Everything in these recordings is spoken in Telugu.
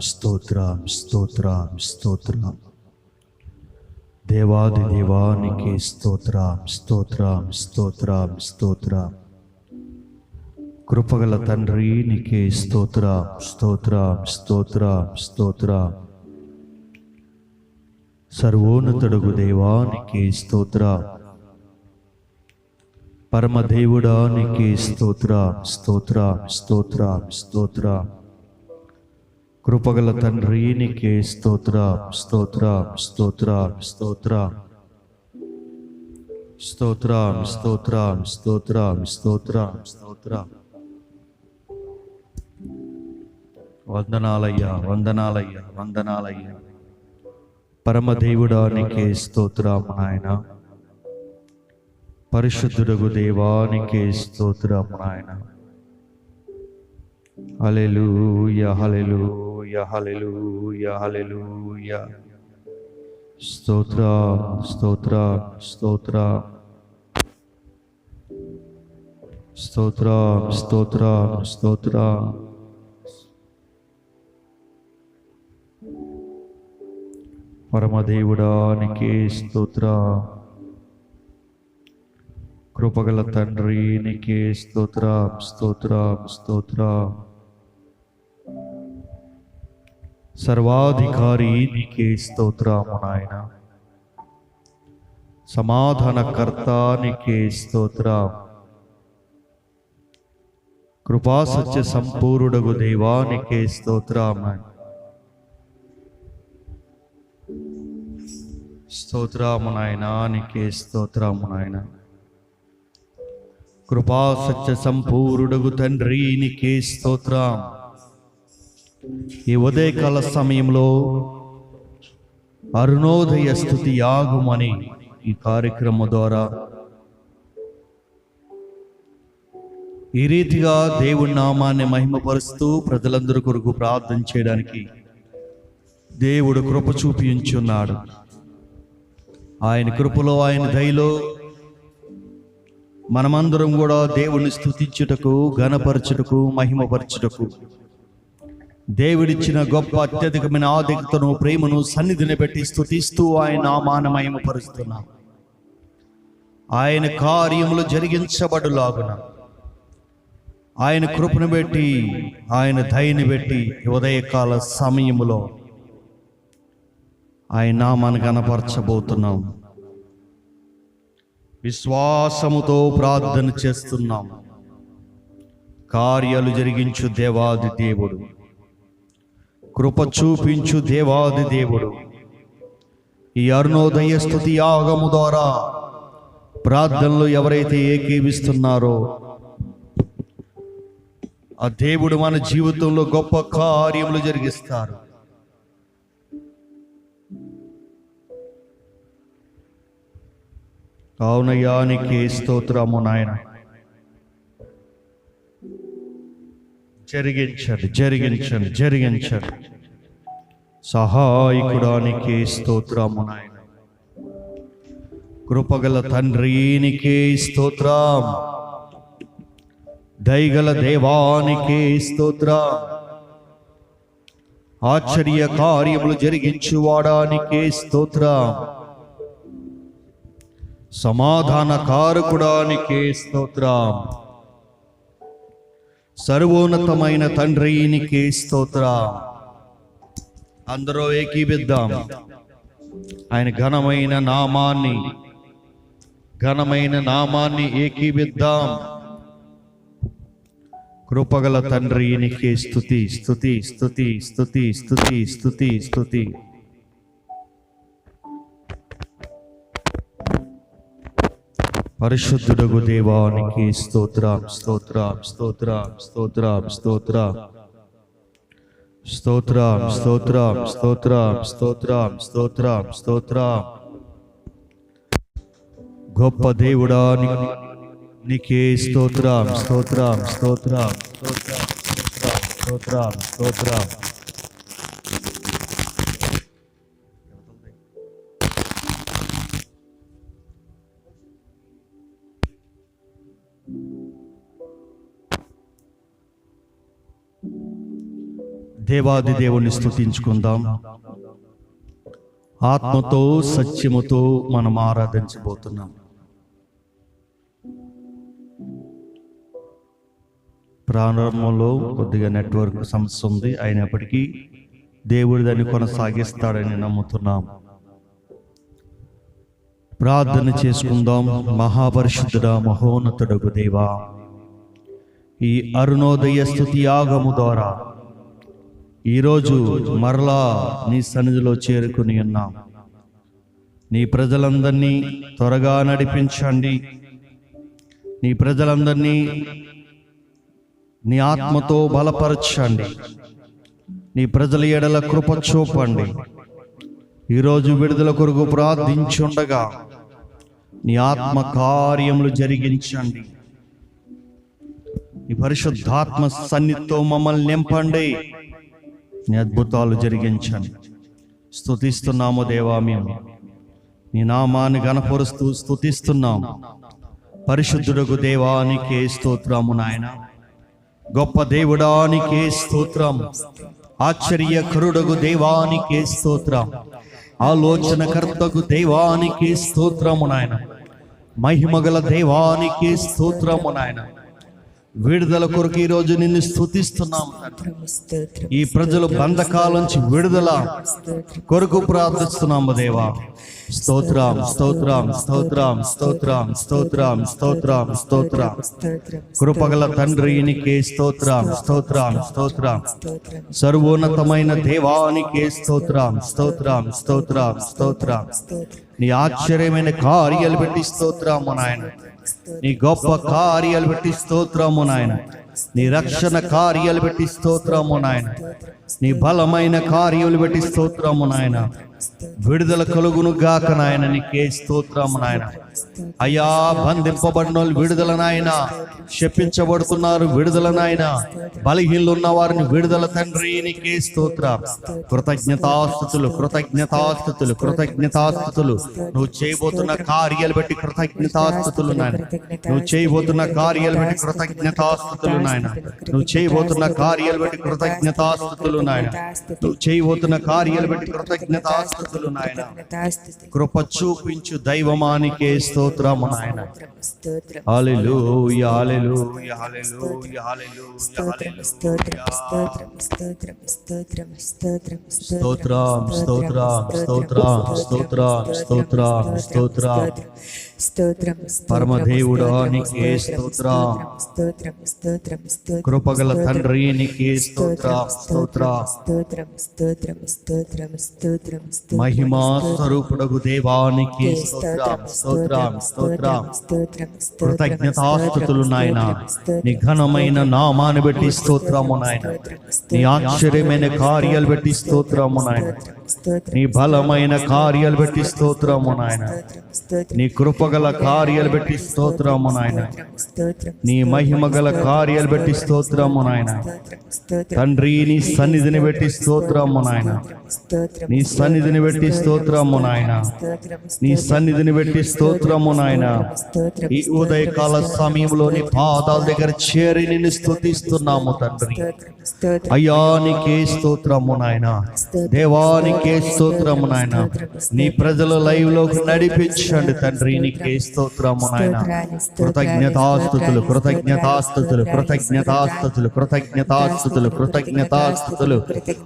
స్తోత్రం స్తోత్రం స్తోత్రం. దేవాది దేవానికి స్తోత్రం స్తోత్రం స్తోత్రం స్తోత్రం. కృపగల తండ్రి నీకే స్తోత్రం స్తోత్రం స్తోత్రం స్తోత్రం. సర్వోన్నతుడుగు దేవానికి స్తోత్రం. పరమదేవుడానికి స్తోత్రం స్తోత్రం స్తోత్రం స్తోత్రం. కృపగల తండ్రి నీకే స్తోత్ర స్తోత్ర స్తోత్ర స్తోత్ర. స్తోత్ర స్తోత్ర స్తోత్ర స్తోత్ర స్తోత్ర. వందనాలయ్యా వందనాలయ్యా వందనాలయ్యా. పరమదేవుడా నీకే స్తోత్రం నాయన. పరిశుద్ధుడగు దేవానికే స్తోత్రం నాయన. హల్లెలూయ హల్లెలూయ. హల్లెలూయ హల్లెలూయ స్తోత్ర స్తోత్ర స్తోత్ర స్తోత్ర స్తోత్ర స్తోత్ర పరమదేవుడానికి స్తోత్ర. కృపగల తండ్రి నీకే స్తోత్ర స్తోత్ర స్తోత్ర. సర్వాధికారి నీకే స్తోత్రము నాయన. సమాధానకర్త నీకే స్తోత్ర. కృపా సత్య సంపూర్ణుడగు దేవానికే స్తోత్రం. స్తోత్రము నాయన నీకే స్తోత్రము నాయన. కృపా సత్య సంపూర్ణుడగు తండ్రి నీకే స్తోత్రం. ఈ ఉదయకాల సమయంలో అరుణోదయ స్థుతి యాగమని ఈ కార్యక్రమం ద్వారా ఈ రీతిగా దేవుడి నామాన్ని మహిమపరుస్తూ ప్రజలందరి కొరకు ప్రార్థన చేయడానికి దేవుడు కృప చూపించున్నాడు. ఆయన కృపలో ఆయన దయలో మనమందరం కూడా దేవుణ్ణి స్థుతించుటకు ఘనపరచుటకు మహిమపరచుటకు దేవుడిచ్చిన గొప్ప అత్యధికమైన ఆధిక్యతను ప్రేమను సన్నిధిని పెట్టి స్థుతిస్తూ ఆయన నామాన మహిమపరుస్తున్నాం ఆయన కార్యములు జరిగించబడులాగున. ఆయన కృపను పెట్టి ఆయన దయని పెట్టి ఉదయకాల సమయములో ఆయన నామాన్ని కనపరచబోతున్నాం విశ్వాసముతో ప్రార్థన చేస్తున్నాం. కార్యాలు జరిగించు దేవాది దేవుడు. కృప చూపించు దేవాది దేవుడు. ఈ అరుణోదయ స్థుతి యాగము ద్వారా ప్రార్థనలు ఎవరైతే ఏకీవిస్తున్నారో ఆ దేవుడు మన జీవితంలో గొప్ప కార్యములు జరిగిస్తారు. కావునయానికి స్తోత్రము నాయన. జరిగించండి జరిగించండి జరిగించండి సహాయకుడానికి స్తోత్రము నాయన కృపగల తండ్రికి స్తోత్రం. దయగల దేవానికి స్తోత్రం. ఆశ్చర్య కార్యములు జరిగించువాడానికి స్తోత్రం. సమాధాన కారకుడానికి స్తోత్రం. సర్వోన్నతమైన తండ్రికి స్తోత్ర. అందరూ ఏకీవిద్దాం ఆయన ఘనమైన నామాన్ని ఘనమైన నామాన్ని ఏకీవిద్దాం కృపగల తండ్రి నీకే స్థుతి స్థుతి స్థుతి స్థుతి స్థుతి స్థుతి స్థుతి పరిశుద్ధుడగు దేవానికి స్తోత్రం స్తోత్రం స్తోత్రం స్తోత్రం స్తోత్రం స్తోత్రం స్తోత్రం స్తోత్రం స్తోత్రం స్తోత్రం స్తోత్రం గొప్ప దేవుడా నీ- నీకే స్తోత్రం స్తోత్రం స్తోత్రం స్తోత్రం స్తోత్రం స్తోత్రం దేవాది దేవుణ్ణి స్థుతించుకుందాం ఆత్మతో సత్యముతో మనం ఆరాధించబోతున్నాం. ప్రారంభంలో కొద్దిగా నెట్వర్క్ సమస్య ఉంది. అయినప్పటికీ దేవుడు దాన్ని కొనసాగిస్తాడని నమ్ముతున్నాం. ప్రార్థన చేసుకుందాం. మహాపరిశుద్ధుడ మహోన్నతుడకు దేవా ఈ అరుణోదయ స్థుతి యాగము ద్వారా ఈరోజు మరలా నీ సన్నిధిలో చేరుకుని ఉన్నాం. నీ ప్రజలందరినీ త్వరగా నడిపించండి. నీ ప్రజలందరినీ నీ ఆత్మతో బలపరచండి. నీ ప్రజల ఎడల కృప చూపండి. ఈరోజు విడుదల కొరకు ప్రార్థించుండగా నీ ఆత్మ కార్యములు జరిగించండి. నీ పరిశుద్ధాత్మ సన్నిధితో మమ్మల్ని నింపండి. నీ అద్భుతాలు జరిగించండి స్థుతిస్తున్నాము దేవా మేము. నీ నామాన్ని గణపరుస్తూ స్థుతిస్తున్నాం పరిశుద్ధుడకు దేవానికే స్తోత్రము నాయన. గొప్ప దేవుడానికే స్తోత్రం. ఆశ్చర్యకరుడగు దేవానికే స్తోత్రం. ఆలోచనకర్తకు దేవానికి స్తోత్రము నాయన. మహిమగల దేవానికి స్తోత్రము నాయన. విడుదల కొరకు ఈరోజు నిన్ను స్థుతిస్తున్నాం ఈ ప్రజలు బంధకాల నుంచి విడుదల కొరకు ప్రార్థిస్తున్నాము దేవా. స్తోత్రం స్తోత్రం స్తోత్రం స్తోత్రం స్తోత్రం స్తోత్రం స్తోత్రం. కృపగల తండ్రి నీకే స్తోత్రం స్తోత్రం స్తోత్రం. సర్వోన్నతమైన దేవానికి స్తోత్రం స్తోత్రం స్తోత్రం స్తోత్రం. నీ ఆశ్చర్యమైన కార్యాలు పెట్టి స్తోత్రం నాయన. నీ గొప్ప కార్యాలు పెట్టి స్తోత్రము నాయన. నీ రక్షణ కార్యాలు పెట్టి స్తోత్రము నాయన. నీ బలమైన కార్యాలు పెట్టి స్తోత్రము నాయన. విడుదల కలుగును గాక నాయన నీకే స్తోత్రం నాయన. అయ్యా బంధింపబడిన వాళ్ళు విడుదల నాయన. శపించబడుతున్నారు విడుదల నాయన. బలహీనలు ఉన్న వారిని విడుదల తండ్రి నీకే స్తోత్ర. కృతజ్ఞతాస్థుతులు కృతజ్ఞతాస్థుతులు కృతజ్ఞతాస్థుతులు నువ్వు చేయబోతున్న కార్యాలు బట్టి కృతజ్ఞతాస్థుతులు నాయన. నువ్వు చేయబోతున్న కార్యాలు బట్టి కృతజ్ఞతాస్థుతులు నాయన. నువ్వు చేయబోతున్న కార్యాలు బట్టి కృతజ్ఞతాస్థుతులు నాయన. నువ్వు చేయబోతున్న కార్యాలు బట్టి కృతజ్ఞతాస్థుతులు నాయన. కృప చూపించు దైవమానికే స్తోత్రము నాయన. హల్లెలూయా హల్లెలూయా హల్లెలూయా హల్లెలూయా. స్తోత్రం స్తోత్రం స్తోత్రం స్తోత్రం స్తోత్రం స్తోత్రం స్తోత్రం స్తోత్రం స్తోత్రం. స్తోత్రం స్తోత్రం స్తోత్రం పరమదేవుడా నీకే స్తోత్రం స్తోత్రం స్తోత్రం స్తోత్రం కృపగల తండ్రి నీకే స్తోత్రం స్తోత్రం స్తోత్రం స్తోత్రం స్తోత్రం స్తోత్రం మహిమా స్వరూపుడగు దేవానికి స్తోత్రం స్తోత్రం స్తోత్రం స్తోత్రం కృతజ్ఞతాస్థుతులు నాయన నీ ఘనమైన నామాన్ని బట్టి స్తోత్రము నాయన నీ ఆశ్చర్యమైన కార్యాలు బట్టి స్తోత్రము నాయన నీ బలమైన కార్యాలు పెట్టి స్తోత్రము నాయన. నీ కృపగల కార్యాలు పెట్టి స్తోత్రము నాయన. నీ నీ మహిమగల కార్యాలు పెట్టి స్తోత్రము నాయన. తండ్రి నీ సన్నిధిని పెట్టి స్తోత్రము నాయన. నీ సన్నిధిని బట్టి స్తోత్రము నాయన. నీ సన్నిధిని బట్టి స్తోత్రము నాయన. ఈ ఉదయకాల సమయంలో నీ పాదాల దగ్గర చేరి నిన్ను స్తుతిస్తున్నాము తండ్రి. స్తోత్రం స్తోత్రం అయ్యా నీకే స్తోత్రము నాయన. దేవానికే స్తోత్రము నాయన. నీ ప్రజల లైవ్లోకి నడిపించండి తండ్రి. నీకే స్తోత్రము నాయన. కృతజ్ఞతాస్థుతులు కృతజ్ఞతాస్థుతులు కృతజ్ఞతాస్థుతులు కృతజ్ఞతాస్థుతులు కృతజ్ఞతాస్థుతులు.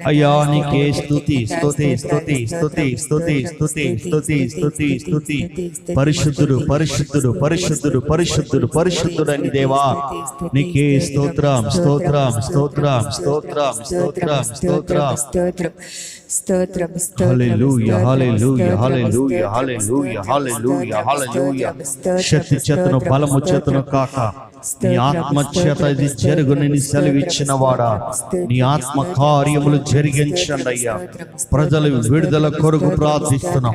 అయ్యా నీకే స్తుతి స్తుతి స్తుతి స్తుతి స్తుతి స్తుతి స్తుతి స్తుతి స్తుతి పరిశుద్ధుడు పరిశుద్ధుడు పరిశుద్ధుడు పరిశుద్ధుడు పరిశుద్ధుడని దేవా నీకే స్తోత్రం స్తోత్రం స్తోత్రం స్తోత్రం స్తోత్రం స్తోత్రం స్తోత్రం స్తోత్రం హల్లెలూయా హల్లెలూయా హల్లెలూయా హల్లెలూయా హల్లెలూయా హల్లెలూయా శక్తి చేతను బలము చేతను కాక నీ ఆత్మ చేత ఇది జరుగునని సెలవిచ్చిన వాడా నీ ఆత్మ కార్యములు జరిగించండి అయ్యా ప్రజల విడుదల కొరకు ప్రార్థిస్తున్నాం.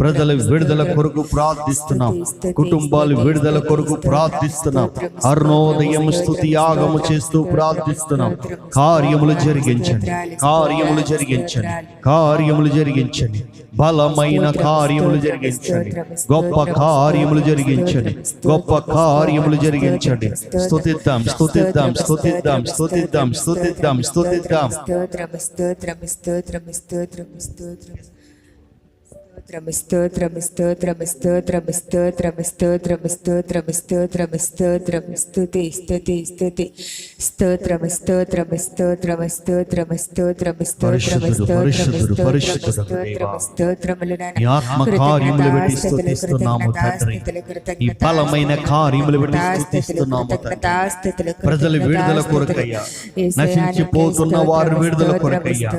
ప్రజల విడుదల కొరకు ప్రార్థిస్తున్నాం. కుటుంబాలు విడుదల కొరకు ప్రార్థిస్తున్నాం. అరుణోదయం స్థుతి యాగము చేస్తూ ప్రార్థిస్తున్నాం. కార్యములు జరిగించండి. కార్యములు జరిగించండి. కార్యములు జరిగించండి. బలమైన కార్యములు జరిగించండి. గొప్ప కార్యములు జరిగించండి. గొప్ప కార్యములు జరిగించండి. స్తుతిద్దాం స్తుతిద్దాం స్తుతిద్దాం స్తుతిద్దాం స్తుతిద్దాం స్తుతిద్దాం. స్తోత్రం స్తోత్రం స్తోత్రం స్తోత్రం స్తోత్రం స్తోత్రం స్తోత్రం స్తోత్రం స్తోత్రం స్తోత్రం స్తోత్రం స్తోత్రం స్తోత్రం స్తుతి స్తుతి స్తుతి స్తోత్రం స్తోత్రం స్తోత్రం స్తోత్రం స్తోత్రం స్తోత్రం పరిశుద్ధుడు, స్తోత్రం పరిశుద్ధుడు, స్తోత్రం దేవా. స్తోత్రములు నాయన. నీ ఆత్మ కార్యములు పెట్టి స్తుతిస్తున్నాము తండ్రి ఈ బలమైన కార్యములు పెట్టి స్తుతిస్తున్నాము తండ్రి ప్రజల విడుదల కొరకయ్యా నశించిపోతున్న వారి విడుదల కొరకయ్యా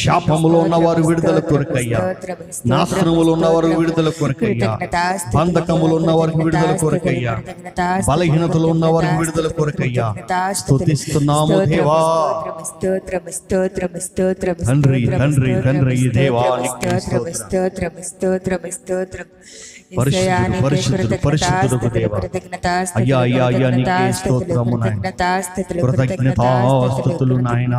శాపములో ఉన్న వారు విడుదల కొరకయ్యా నాశనములు ఉన్న వారు విడుదల కొరకయ్యా. బంధకములు ఉన్న వారికి విడుదల కొరకయ్యా. బలహీనతలు ఉన్న వారికి విడుదల కొరకయ్యా. స్తుతిస్తున్నాము దేవా. తండ్రి, తండ్రి, తండ్రి, పరిశుద్ధుడు, పరిశుద్ధుడు, పరిశుద్ధుడు దేవా. అయ్యా, అయ్యా, అయ్యా, నీకే స్తోత్రము నాయన. కృతజ్ఞతాస్తుతులు నాయన.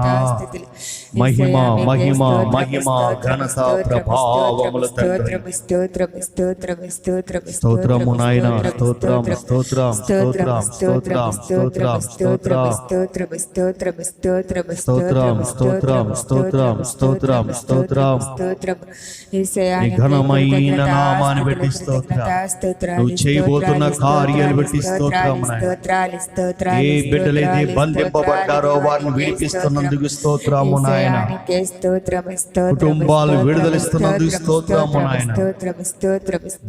మహిమ, మహిమ, మహిమ, ఘనత, ప్రభావములు తండ్రి. స్తోత్రం స్తోత్రం స్తోత్రం స్తోత్రము నాయన స్తోత్రం స్తోత్రం స్తోత్రం స్తోత్రం స్తోత్రం స్తోత్రం స్తోత్రం స్తోత్రం స్తోత్రం స్తోత్రం, స్తోత్రం, స్తోత్రం, స్తోత్రం, స్తోత్రం. స్తోత్రం ఘనమైన నామాన్ని బట్టి స్తోత్రం. నువ్వు చేయబోతున్న కార్యాలు బట్టి స్తోత్రం ఏ బిడ్డలైతే బంధింపబడ్డారో వారిని విడిపిస్తున్నందుకు స్తోత్రము నాయన స్తోత్రం కుటుంబాలు విడుదలిస్తున్నందుకు స్తోత్రము నాయన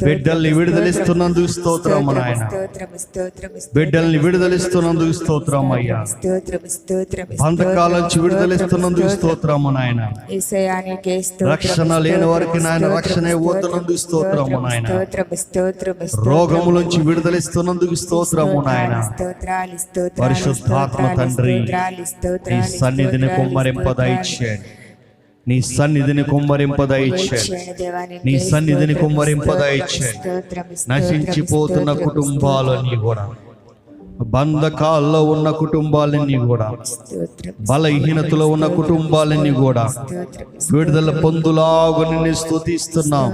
బిడ్డల్ని విడుదలిస్తున్నందుకు స్తోత్రము నాయన బిడ్డల్ని విడుదలిస్తున్నందుకు స్తోత్రం అయ్యా బంధకాల నుంచి విడుదలిస్తున్నందుకు స్తోత్రము నాయన రక్షణ లేని వారికి నాయన రక్షణ ఇవ్వతున్నందుకు స్తోత్రము నాయన రోగముల నుంచి విడుదలిస్తున్నందుకు స్తోత్రము నాయన పరిశుద్ధాత్మ తండ్రి స్తోత్రాలు సన్నిధిని స్తోత్రాలు, దయచేయండి. నీ సన్నిధిని కుమ్మరింపదయచేయండి. నీ సన్నిధిని కుమ్మరింపదయచేయండి. నశించిపోతున్న కుటుంబాలన్నీ కూడా బంధకాల్లో ఉన్న కుటుంబాలన్నీ కూడా బలహీనతలో ఉన్న కుటుంబాలన్నీ కూడా విడుదల పొందులాగని నిన్ను స్తుతిస్తున్నాం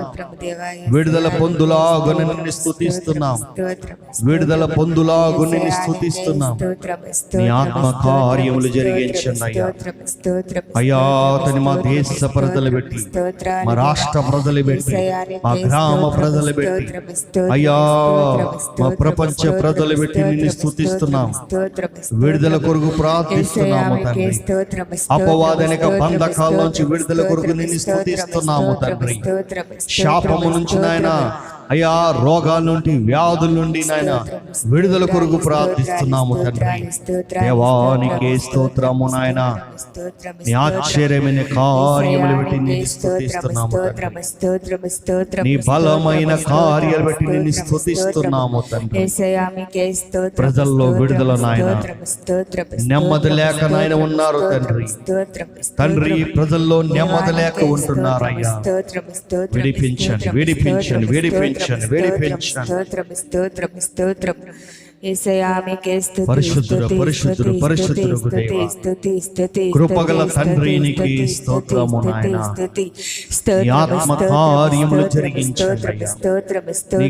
విడుదల పొందులాగని నిన్ను స్థుతిస్తున్నాం. విడుదల పొందులాగని నిన్ను స్థుతిస్తున్నాం. నీ ఆత్మ కార్యములు జరిగించండి అయ్యా అయ్యా అతని మా దేశ ప్రజలు పెట్టి మా రాష్ట్ర ప్రజలు పెట్టి మా గ్రామ ప్రజలు పెట్టి అయ్యా మా ప్రపంచ ప్రజలు పెట్టి నిన్ను స్తుతిస్తున్నాం విడుదల కొరకు ప్రార్థిస్తున్నాము తండ్రి. అపవాదనిక బంధకాల నుంచి విడుదల కొరకు నిన్ను స్థుతిస్తున్నాము తండ్రి. శాపము నుంచి నాయన అయ్యా రోగాల నుండి వ్యాధుల నుండి నాయన విడుదల కొరకు ప్రార్థిస్తున్నాము తండ్రి. దేవానికి స్తోత్రము నాయన. నీ ఆశ్చర్యమైన కార్యములు బట్టి నిన్ను స్తుతిస్తున్నాము నీ బలమైన కార్యాలు బట్టి నిన్ను స్తుతిస్తున్నాము తండ్రి. ప్రజల్లో విడుదల నాయన. నెమ్మది లేక నాయన ఉన్నారు తండ్రి. తండ్రి ప్రజల్లో నెమ్మది లేక ఉంటున్నారయ్యా. విడిపించండి విడిపించండి, విడిపించండి, పెంచండి వేడి పెంచండి స్తోత్రం స్తోత్రం స్తోత్రం. పరిశుద్ధుడు పరిశుద్ధుడు పరిశుద్ధుడు కృపగల తండ్రి నీకు స్తోత్రము ఆత్మ కార్యములు జరిగించండి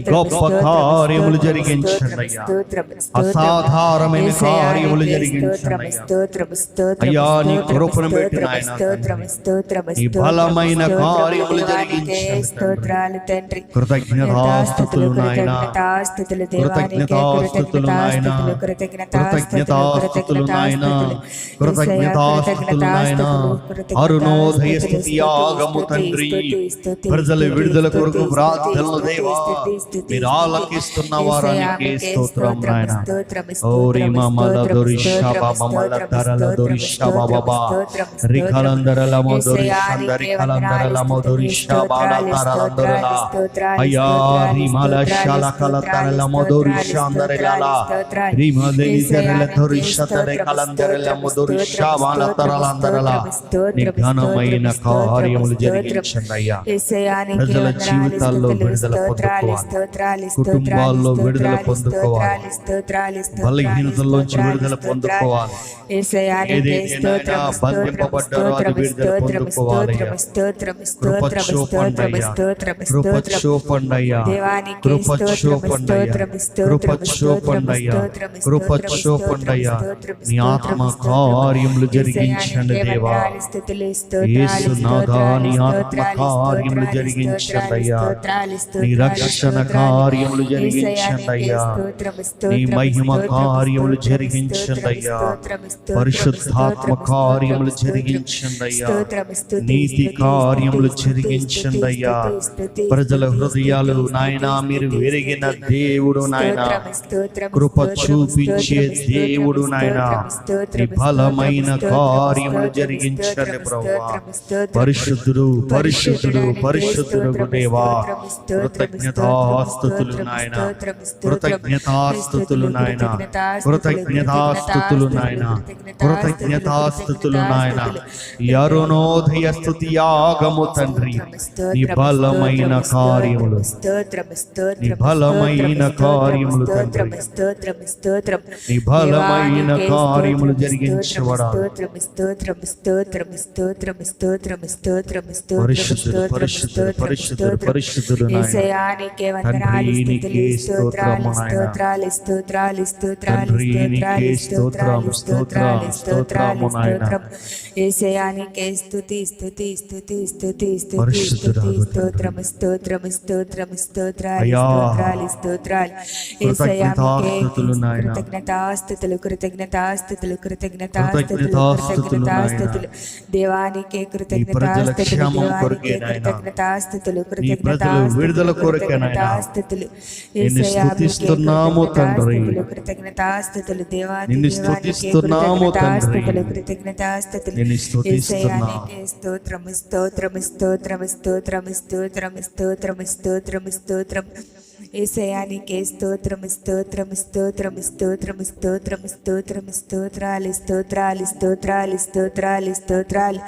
గొప్ప కార్యములు జరిగించండి అసాధారణమైన కార్యములు జరిగించండి అయ్యా నీ కృపను పెట్టి బలమైన కార్యములు జరిగించండి కృతజ్ఞతాస్థుతులు నాయన. కృతజ్ఞతాస్థుతులు కృతజ్ఞతాస్తుతులు నాయనా. కృతజ్ఞతాస్తుతులు నాయనా. కృతజ్ఞతాస్తుతులు నాయనా. అరుణోదయ స్థుతి యాగము తండ్రి ప్రజల విడుదల కొరకు ప్రార్థనలు దేవా మీరు ఆలకిస్తున్న వారానికి స్తోత్రం నాయన ఓరి మమల దొరిషబ మమల తరల దొరిషబ బాబా రికలందరల మోదొరిషందరి కలందరల మోదొరిషబాల తరలందరల అయ్యా రిమల శల కల ప్రజల జీవితాల్లో విడుదల కుటుంబాల్లో విడుదల పొందుకోవాలి బలహీనతల్లోంచి విడుదల పొందుకోవాలి ఏదైతే చూపండయ్యా కృప చూపండయ్యా నీ ఆత్మ కార్యములు జరిగించండి దేవా యేసు నాదా నీ ఆత్మ కార్యములు జరిగించండి అయ్యా నీ రక్షణ కార్యములు జరిగించండి అయ్యా నీ మహిమ కార్యములు జరిగించండి అయ్యా పరిశుద్ధాత్మ కార్యములు జరిగించండి అయ్యా నీతి కార్యములు జరిగించండి అయ్యా ప్రజల హృదయాలు నాయన మీరు విరిగిన దేవుడు నాయన కృప చూపించే దేవుడు నాయన. బలమైన కార్యములు జరిగించండి ప్రభా. పరిశుద్ధుడు పరిశుద్ధుడు పరిశుద్ధుడు దేవా కృతజ్ఞతాస్తుతులు నాయన. కృతజ్ఞతాస్తుతులు నాయన. కృతజ్ఞతాస్తుతులు నాయన. కృతజ్ఞతాస్తుతులు నాయన. యరుణోదయ స్థుతి యాగము తండ్రి. బలమైన కార్యములు. బలమైన కార్యములు తండ్రి. స్తోత్రం స్తోత్రం నీ బలమైన దేవానికే కార్యములు జరిగించబడాలి. స్తోత్రం స్తోత్రం స్తోత్రం స్తోత్రం స్తోత్రం స్తోత్రం స్తోత్రం పరిశుద్ధుడు, పరిశుద్ధుడు, పరిశుద్ధుడు. యేసయ్యానికే వందనాలు స్తుతులు, స్తోత్రాలు. స్తోత్రాలు స్తోత్రాలు స్తోత్రాలు స్తోత్రాలు స్తోత్రాలు స్తోత్రాలు స్తోత్రము నాయన. స్తోత్రం యేసయ్యానికే స్తుతి స్తుతి స్తుతి స్తుతి స్తుతి స్తుతి స్తోత్రం స్తోత్రం స్తోత్రం స్తోత్రాలు. స్తోత్రాలు స్తోత్రాలు యేసయ్యానికే కృతజ్ఞతాస్తుతులు నాయన. కృతజ్ఞతాస్తుతులు కృతజ్ఞతాస్తుతులు కృతజ్ఞతాస్తుతులు దేవానికే ప్రజల కృతజ్ఞతాస్తుతులు విడుదల స్తుతిస్తున్నాము తండ్రి. కృతజ్ఞతాస్తుతులు దేవాది నిన్ను స్తుతిస్తున్నాము తండ్రి. కృతజ్ఞతాస్తుతులు నిన్ను స్తుతిస్తున్నాము. స్తోత్రము స్తోత్రము స్తోత్రము స్తోత్రము ఏసయానికే స్తోత్రం స్తోత్రం స్తోత్రం స్తోత్రం స్తోత్రం స్తోత్రం స్తోత్రాలు స్తోత్రాలు స్తోత్రాలు స్తోత్రాలు స్తోత్రాలు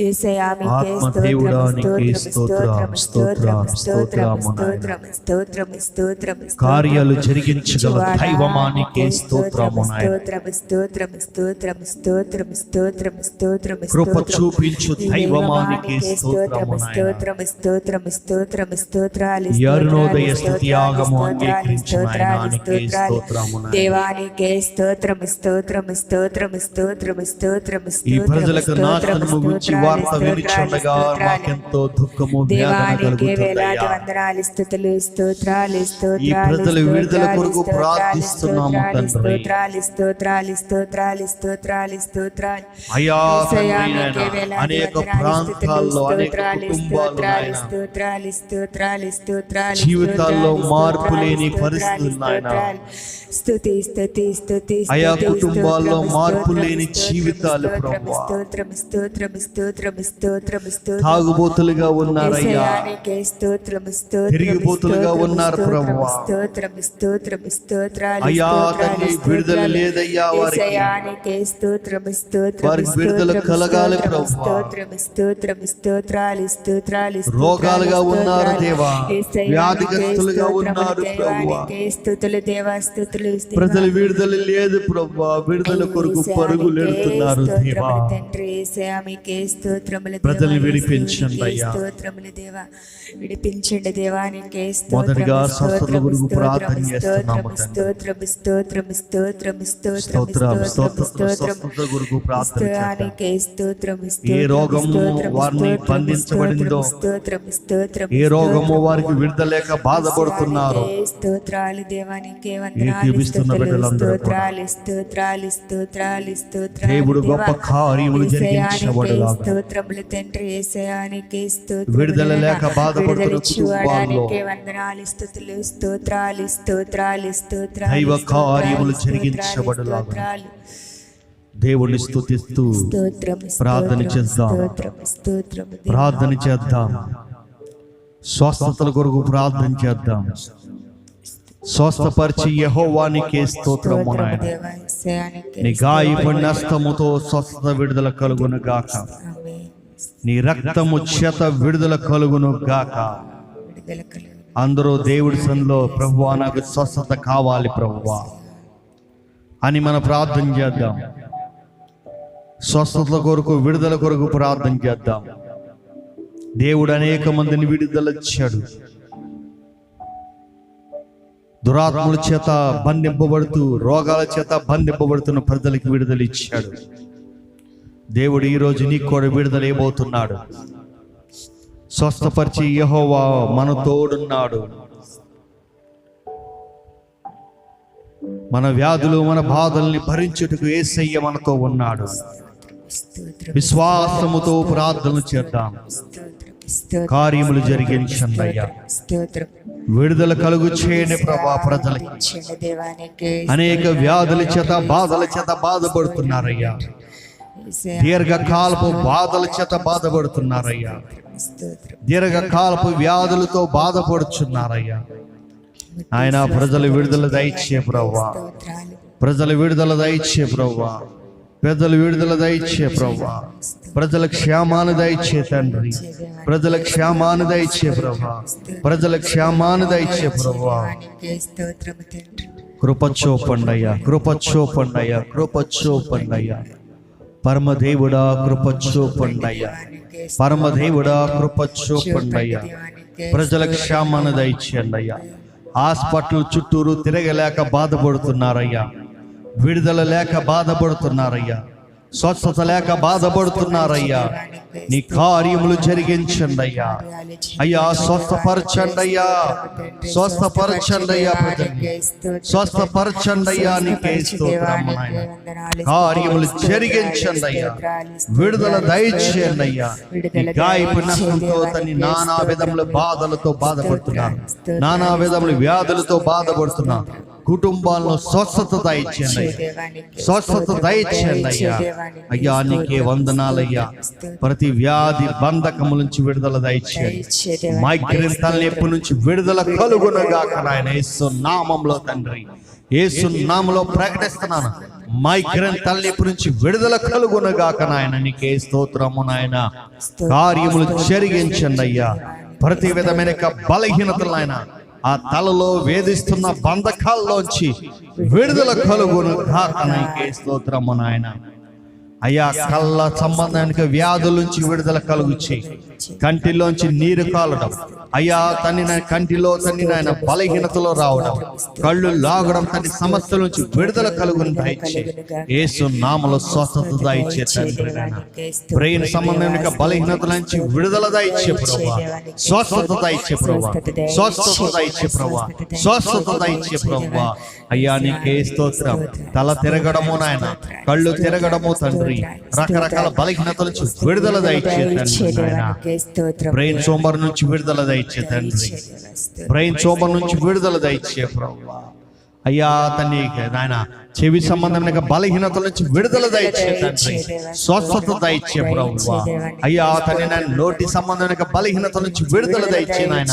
ఏసయామికే ఆత్మ స్తోత్రం స్తోత్రం స్తోత్రం స్తోత్రం, స్తోత్రం స్తోత్రం స్తోత్రం స్తోత్రం కార్యాలు జరిగించగల దైవమానికే స్తోత్రము నాయన. స్తోత్రం స్తోత్రం స్తోత్రం స్తోత్రం స్తోత్రం స్తోత్రం కృప స్తోత్రం. చూపించు దైవమానికే నాయన. స్తోత్రం స్తోత్రం స్తోత్రం స్తోత్రాలు స్తోత్రాలు, స్తోత్రాలు, యాగము అంగీకరించి నాయనానికే స్తోత్రము దేవానికే స్తోత్రము స్తోత్రము స్తోత్రము స్తోత్రము స్తోత్రము ఈ ప్రజలకు నాశనము గురించి వార్త వినిచుండగా మాకెంతో దుఃఖము వేదన వందనాలు స్థుతులు స్తోత్రాలు స్తోత్రాలు విడుదల కొరకు ప్రార్థిస్తున్నాము స్తోత్రాలు స్తోత్రాలు స్తోత్రాలు స్తోత్రాలు స్తోత్రాలు అయ్యా అనేక ప్రాంతాల్లో అనేక కుటుంబాలు స్తోత్రాలు స్తోత్రాలు స్తోత్రాలు జీవితాల్లో మార్పు లేని పరిస్థితులు నాయన. అయా కుటుంబాల్లో మార్పు లేని జీవితాలు స్తోత్రం, ప్రభువా. స్తోత్రం స్తోత్రం స్తోత్రం స్తోత్రం స్తోత్రం తాగుబోతులుగా ఉన్నారయ్యా యేసయ్యానికే స్తోత్రం స్తోత్రం తిరిగిపోతులుగా ఉన్నారు ప్రభువా. స్తోత్రం స్తోత్రం స్తోత్రాలు అయ్యా స్తోత్రాలు, తండ్రి విడుదల. లేదయ్యా వారికి యేసయ్యానికే స్తోత్రం స్తోత్రం వారికి విడుదల కలగాలి స్తోత్రం, ప్రభువా. స్తోత్రం స్తోత్రం స్తోత్రాలు స్తోత్రాలు రోగాలుగా ఉన్నారు. దేవా. వ్యాధిగ్రస్తులుగా స్తోత్రములు, ఉన్నారు ప్రభువా ప్రజలు విడుదల లేదు ప్రభువా విడుదల కొరకు పరుగులు ఎడుతున్నారు ప్రజలు విడిపించండి అయ్యా. విడిపించండి దేవా నీకే మొదటిగా శాస్త్రుల గురువు ప్రార్థన చేస్తున్నాము స్తోత్రం స్తోత్రం స్తోత్రం స్తోత్రం స్తోత్రం గురువు ప్రార్థన స్తోత్రం ఏ రోగము వారిని బంధించబడిందో స్తోత్రం స్తోత్రం ఏ రోగము వారికి విడుదలేక బాధపడుతున్నారు ఉన్నారు స్తోత్రాలు దేవుడు గొప్ప కార్యములు జరిగించబడలా స్తోత్రములు తండ్రి యేసయానికి విడుదల లేక బాధపడుతున్న వందనాలు స్తుతులు స్తోత్రాలు స్తోత్రాలు స్తోత్రాలు దైవ కార్యములు దేవుణ్ణి ప్రార్థన చేద్దాం. ప్రార్థన చేద్దాం. స్వస్థతల కొరకు ప్రార్థన చేద్దాం. స్వస్థపరిచి యహోవానికే స్తోత్రము యేసయ్యానికి నీ గాయపడిన హస్తముతో స్వస్థత విడుదల కలుగును గాక. నీ రక్తము చేత విడుదల కలుగును గాక. అందరూ దేవుడి సందులో ప్రభువా నాకు స్వస్థత కావాలి ప్రభువా. అని మనం ప్రార్థన చేద్దాం. స్వస్థత కొరకు విడుదల కొరకు ప్రార్థన చేద్దాం. దేవుడు అనేక మందిని విడుదల ఇచ్చాడు దురాత్మల చేత బంధింపబడుతూ రోగాల చేత బంధింపబడుతున్న ప్రజలకు విడుదల ఇచ్చాడు దేవుడు ఈ రోజు నీకు కూడా విడుదల ఇవ్వబోతున్నాడు స్వస్థపరిచి యెహోవా మన తోడున్నాడు. మన వ్యాధులు మన బాధల్ని భరించుటకు ఏసయ్య మనతో ఉన్నాడు. విశ్వాసముతో ప్రార్థన చేద్దాం. కార్యములు జరిగించండి అయ్యా స్తోత్రం. విడుదల కలుగు చేయని ప్రభా ప్రజలకి. అనేక వ్యాధుల చేత బాధల చేత బాధపడుతున్నారయ్యా. దీర్ఘకాలపు బాధల చేత బాధపడుతున్నారయ్యా. దీర్ఘకాలపు వ్యాధులతో బాధపడుచున్నారయ్యా. ఆయన ప్రజల విడుదల దయచే ప్రవ్వా ప్రజల విడుదల దయచే ప్రవ్వా పెద్దలు విడుదల దయచే ప్రభా. ప్రజల క్షేమాన్ని దయచే తండ్రి. ప్రజల క్షేమాన్ని దయచే ప్రభా. ప్రజల క్షేమాన్ని దయచే ప్రభా. దేవానికి స్తోత్రము తండ్రి కృపచోపండయ్యా కృపచోపండయ్యా. పరమదేవుడా కృపచోపండయ్యా. దేవానికి పరమదేవుడా కృపచోపండయ్యా. దేవానికి ప్రజల క్షేమాన్ని దయచేయండయ్యా. హాస్పిటల్ చుట్టూరు తిరగలేక బాధపడుతున్నారయ్యా. విడుదల లేక బాధపడుతున్నారయ్యా. స్వస్థత లేక బాధపడుతున్నారయ్యా. నీ కార్యములు జరిగించండి అయ్యా అయ్యా స్వస్థపరచండి అయ్యా స్వస్థపరచండి అయ్యా స్వస్థపరచండి అయ్యా నీకే కార్యములు జరిగించండి అయ్యా విడుదల దయచేయండి అయ్యా గాయపు నష్టంతో తని నానా విధముల బాధలతో బాధపడుతున్నారు. నానా విధముల వ్యాధులతో బాధపడుతున్నారు. కుటుంబాలను స్వస్థత దయచేయండి స్వస్థత దయచేయండి అయ్యా అయ్యా నీకే వందనాలయ్యా. ప్రతి వ్యాధి బంధకముల నుంచి విడుదల దయచేయండి. మైగ్రేన్ తలనొప్పి నుంచి విడుదల కలుగునగాక నాయన. యేసు నామంలో తండ్రి. యేసు నామంలో ప్రకటిస్తున్నాను. మైగ్రేన్ తలనొప్పి నుంచి విడుదల కలుగునగాక నాయన. నీకే స్తోత్రము నాయన. కార్యములు జరిగించండి అయ్యా. ప్రతి విధమైన బలహీనతలు నాయన. ఆ తలలో వేధిస్తున్న బంధకాల్లోంచి విడుదల కలుగును. కాకనైకే స్తోత్రము నాయన. అయ్యా కళ్ళ సంబంధానికి వ్యాధుల నుంచి విడుదల కలుగుచి కంటిలోంచి నీరు కాలడం. అయ్యా తన్ని నా కంటిలో తన్ని నాయన బలహీనతలో రావడం. కళ్ళు లాగడం తన సమస్యల నుంచి విడుదల కలుగును దయచే యేసు నామలో స్వస్థత దయచే తండ్రి నాయన బ్రెయిన్ సంబంధమైన బలహీనతల నుంచి విడుదల దయచే ప్రభా స్వస్థత దయచే ప్రభా స్వస్థత దయచే ప్రభా స్వస్థత దయచే ప్రభా అయ్యా నీకే స్తోత్రం. తల తిరగడము నాయన. కళ్ళు తిరగడము తండ్రి. రకరకాల బలహీనతల నుంచి విడుదల దయచే తండ్రి నాయన. బ్రెయిన్ సోమర్ నుంచి విడుదల దయచే తండ్రి. బ్రెయిన్ సోమర్ నుంచి విడుదల దయచే ప్రభా. అయ్యా తన్ని నాయన చెవి సంబంధమైన బలహీనతల నుంచి విడుదల దయచే తండ్రి. స్వస్థత దయచే ప్రభువా అయ్యా తన్ని నాయన నోటి సంబంధమైన బలహీనతల నుంచి విడుదల దయచే నాయన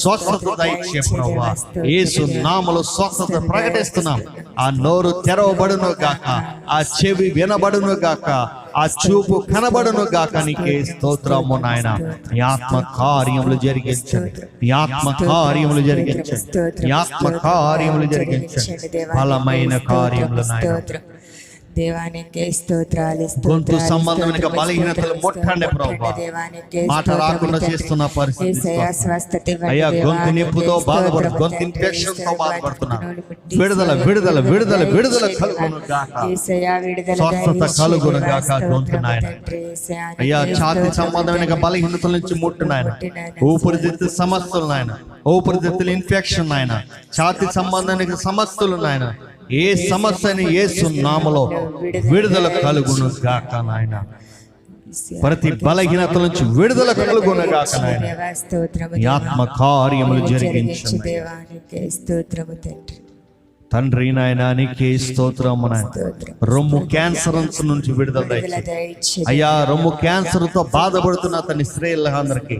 స్వస్థత దయచే ప్రభువా యేసు నామలో స్వస్థత ప్రకటిస్తున్నాం. ఆ నోరు తెరవబడును గాక ఆ చెవి వినబడును గాక ఆ చూపు కనబడును గాక నీకే స్తోత్రము నాయన. నీ ఆత్మ కార్యములు జరిగించండి. నీ ఆత్మ కార్యములు జరిగించండి. నీ ఆత్మ కార్యములు జరిగించండి. బలమైన కార్యములు నాయన. దేవానికి స్తోత్రాలు గొంతు సంబంధమైన బలహీనతలు ముట్టండి ప్రభా. మాట రాకుండా చేస్తున్న పరిస్థితి అయ్యా గొంతు నొప్పితో బాధపడు గొంతు ఇన్ఫెక్షన్తో విడుదల విడుదల విడుదల విడుదల కలుగును గాక. స్వస్థత కలుగును గాక గొంతు నాయన అయ్యా ఛాతి సంబంధమైన బలహీనతల నుంచి ముట్టు నాయన ఊపిరితిత్తు సమస్యలు నాయన ఊపిరితిత్తుల ఇన్ఫెక్షన్ నాయన. ఛాతి సంబంధమైన సమస్యలు నాయన ఏ సమస్యని ఏ సున్నామలో విడుదల కలుగును గాక నాయన. ప్రతి బలహీనత నుంచి విడుదల కలుగును గాక నాయన. ఆత్మ కార్యములు జరిగించు దేవానికి స్తోత్రము తండ్రి. తండ్రి నాయన నీకే స్తోత్రం రొమ్ము క్యాన్సర్ నుంచి విడుదల అయ్యా రొమ్ము క్యాన్సర్తో బాధపడుతున్న అతని స్త్రీలందరికీ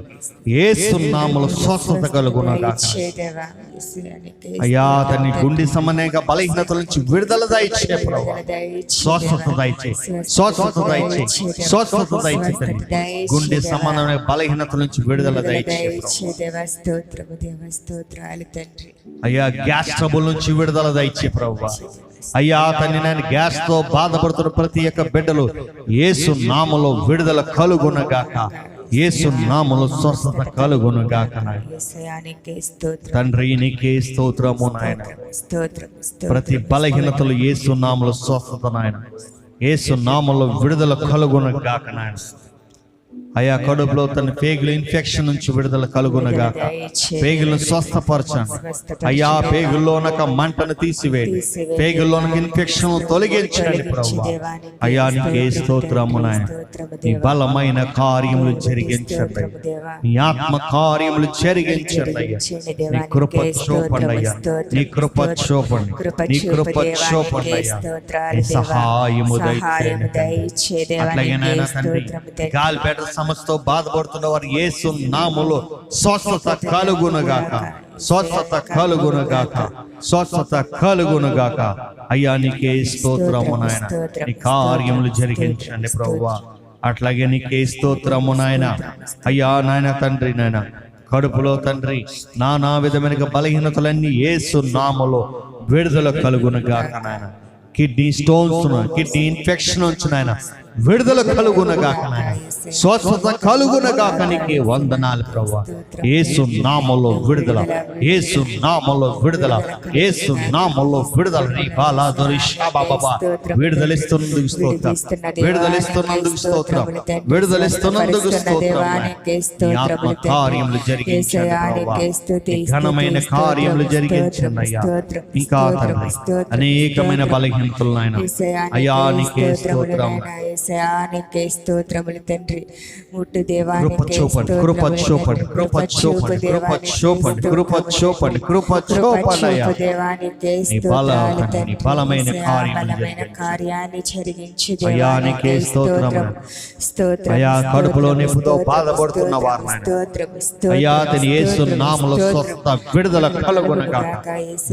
ఏసునామలు స్వస్థత కలుగునగాక. దయచేయి దేవా యేసుయానికి అయ్యా అతని గుండె సమన్వయంగా బలహీనతల నుంచి విడుదల దయచే ప్రభు విడుదల దయచేయి. స్వస్థత దయచే స్వస్థత దయచే స్వస్థత దయచే తండ్రి. గుండె సంబంధమైన బలహీనతల నుంచి విడుదల దయచే ప్రభు. దయచేయి దేవా స్తోత్రము దేవా స్తోత్రాలు తండ్రి. అయ్యా గ్యాస్ ట్రబుల్ నుంచి విడుదల దయచే ప్రభు అయ్యా అతన్ని నేను గ్యాస్తో బాధపడుతున్న ప్రతి ఒక్క బిడ్డలు యేసు నామలో విడుదల కలుగునగాక. యేసు నామలో స్వస్థత. యేసయానికి స్తోత్రం. తండ్రి నీకే స్తోత్రము నాయన. ప్రతి బలహీనతలు యేసు నామలో స్వస్థత నాయన. యేసు నామలో విడుదల కలుగునగాక నాయన. అయ్యా కడుపులో తన పేగుల ఇన్ఫెక్షన్ నుంచి విడుదల కలుగునగాక దయచేయి పేగులను స్వస్థపరచండి అయ్యా పేగుల్లోనక మంటను తీసివేయండి. పేగుల్లోనక ఇన్ఫెక్షన్ తొలగించండి ప్రభు అయ్యా నీకే స్తోత్రము నీ బలమైన కార్యములు జరిగించండి. నీ ఆత్మ కార్యములు జరిగించండి నీ కృప చూపండి అయ్యా. నీ కృప చూపండి నీ కృప చూపండి అయ్యా. నీ సహాయము దయచేయండి అట్లాగే నాయన తండ్రి గాలి బెటర్ సమస్యతో బాధపడుతున్న వారు ఏసు నాములో స్వస్థత కలుగునగాక. స్వస్థత కలుగునగాక. స్వస్థత కలుగునగాక. అయ్యా నీకే స్తోత్రము నాయన. నీ కార్యములు జరిగించండి ప్రభువా. అట్లాగే నీకే స్తోత్రము నాయన. అయ్యా నాయన తండ్రి నాయన. కడుపులో తండ్రి నానా విధమైన బలహీనతలన్నీ యేసు నామలో విడుదల కలుగునగాక నాయన. కిడ్నీ స్టోన్స్ కిడ్నీ ఇన్ఫెక్షన్ వచ్చి నాయన విడుదల కలుగునగాక నాయన. స్వస్థత కలుగునగాక. నీకు వందనాలు ప్రభా యేసు నామలో విడుదల. యేసు నామలో విడుదల. యేసు నామలో విడుదల. నీ బాలా బాబా విడుదలిస్తున్నందుకు స్తోత్రం. విడుదలిస్తున్నందుకు స్తోత్రం. విడుదలిస్తున్నందుకు స్తోత్రం. ఆత్మ కార్యములు జరిగించండి ఘనమైన కార్యములు జరిగించండి అయ్యా. ఇంకా అనేకమైన బలహీనతలు నాయన. అయ్యా నీకే స్తోత్రం. ఏసయానికే స్తోత్రములు తండ్రి. ముట్టు కృప దేవానికి చూపండి కృప చూపండి కృప చూపండి కృప చూపండి కృప చూపండి కృప చూపండి అయ్యా దేవానికి నీ బల తండ్రి, నీ బలమైన కార్యములు బలమైన జరిగించు. కార్యాన్ని జరిగించి అయ్యా, నీకే స్తోత్రం. స్తోత్రం అయ్యా, కడుపులో స్తోత్రం, బాధపడుతున్న అయ్యా అతని యేసు నామలో. స్వస్థ విడుదల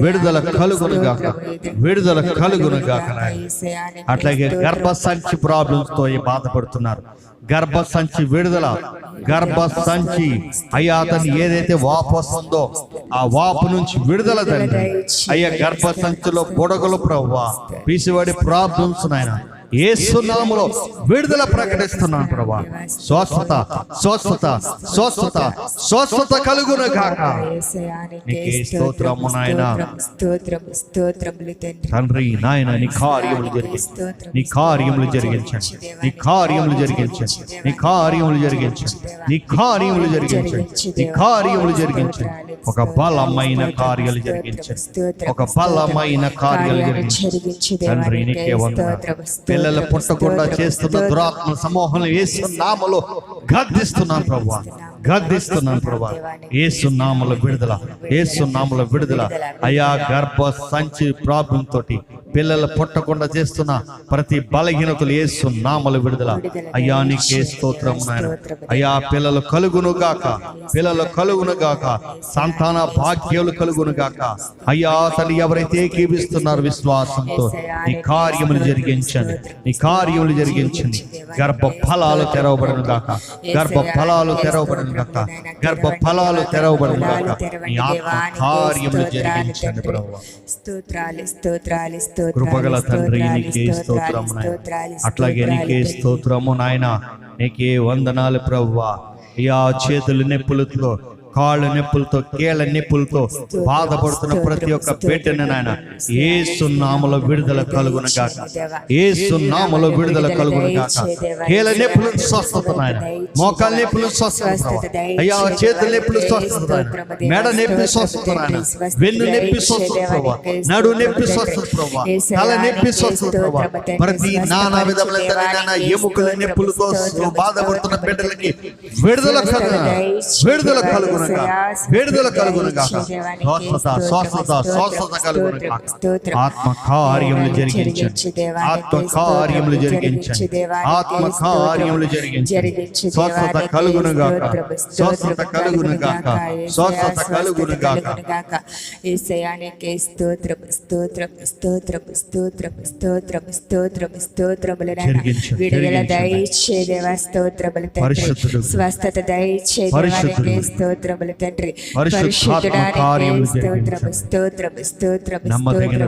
విడుదల విడుదల. అట్లాగే గర్భ సంచి ప్రాబ్లమ్స్తో ఏ బాధపడుతున్నారు గర్భ గర్భ సంచి విడుదల. గర్భ సంచి అయ్యా అతను ఏదైతే వాపు వస్తుందో ఆ వాపు నుంచి విడుదల తండ్రి. అయ్యా గర్భ సంచిలో బుడగలు ప్రవ్వా. పీసివాడి ప్రాబ్లమ్స్ నాయన. ఏసునాములో విడుదల ప్రకటిస్తున్నాను ప్రభా. స్వస్థత స్వస్థత స్వస్థత స్వస్థత కలుగునగాక నీకే స్తోత్రము నాయనా. తండ్రి తండ్రి నాయన నీ కార్యములు జరిగించండి. నీ కార్యములు జరిగించండి. నీ కార్యములు జరిగించండి. నీ కార్యములు జరిగించండి. నీ కార్యములు జరిగించండి. నీ కార్యములు జరిగించండి. ఒక బలమైన కార్యాలు జరిగించండి. ఒక బలమైన కార్యాలు జరిగించండి. తండ్రి నీకే వందనాలు. పిల్లలు పుట్టకుండా చేస్తున్న దురాత్మ సమూహం యేసు నామలో గద్దిస్తున్నాను ప్రభా. గర్దిస్తున్నాను ప్రభా. యేసు నామల విడుదల యేసు నామల విడుదల. అయా గర్భ సంచి ప్రాబ్లం తోటి పిల్లలు పుట్టకుండా చేస్తున్న ప్రతి బలహీనతలు యేసు నామల విడుదల. అయ్యా నీకే స్తోత్రం నాయన. అయ్యా పిల్లలు కలుగును గాక. పిల్లలు కలుగును గాక. సంతాన భాగ్యాలు కలుగును గాక. అయ్యా అతను ఎవరైతే ఏకీవిస్తున్నారు విశ్వాసంతో నీ కార్యములు జరిగించండి. నీ కార్యములు జరిగించండి. గర్భ ఫలాలు తెరవబడను గాక. గర్భ ఫలాలు తెరవబడను గాక గర్భ ఫలాలు తెరవబడను గాక. నీ ఆత్మ కార్యములు జరిగించండి ప్రభు స్తోత్రాలు స్తోత్రాలు స్తోత్రాలు కృపగల తండ్రి నీకే స్తోత్రము అట్లాగే నీకే. స్తోత్రము నాయన. నీకే వందనాలు ప్రవ్వా అయ్యా చేతులు నొప్పులతో కాళ్ళు నొప్పులతో కీళ్ళ నొప్పులతో బాధపడుతున్న ప్రతి ఒక్క బిడ్డను నాయన ఏ సున్నామలో విడుదల కలుగును గాక ఏ సున్నామలో విడుదల కలుగును గాక కీళ్ళ నొప్పులు స్వస్థత నాయన. మోకాల నొప్పులు స్వస్థత అయ్యా చేతుల నొప్పులు స్వస్థత మెడ నొప్పి స్వస్థత నాయన. వెన్ను నొప్పి స్వస్థత ప్రభా. నడు నొప్పి స్వస్థత ప్రభా. తల నొప్పి స్వస్థత ప్రభా. ప్రతి నానా విధములైన ఎముకల నొప్పులతో బాధపడుతున్న బిడ్డలకి విడుదల కలుగున విడుదల కలుగును కలుగునుగా విడుదల కలుగునుగా స్వస్థత స్వస్థత స్వస్థత కలుగునుగా ఆత్మ కార్యములు జరిగించండి. ఆత్మ కార్యములు జరిగించండి. ఆత్మ కార్యములు జరిగించండి. స్వస్థత కలుగునుగాక. స్వస్థత కలుగునుగాక. స్వస్థత కలుగునుగాక. ఏసయానికి స్తోత్రం స్తోత్రం స్తోత్రం స్తోత్రం స్తోత్రం స్తోత్రం స్తోత్రములు విడుదల. దయచే దేవా స్తోత్రములు. స్వస్థత దయచే పరిశుద్ధుడు. స్తోత్రములు తండ్రి. పరిశుద్ధాత్మ పరిశుద్ధుడానికి కార్యములు స్తోత్రం జరిగించు. స్తోత్రం స్తోత్రం నమ్మదగిన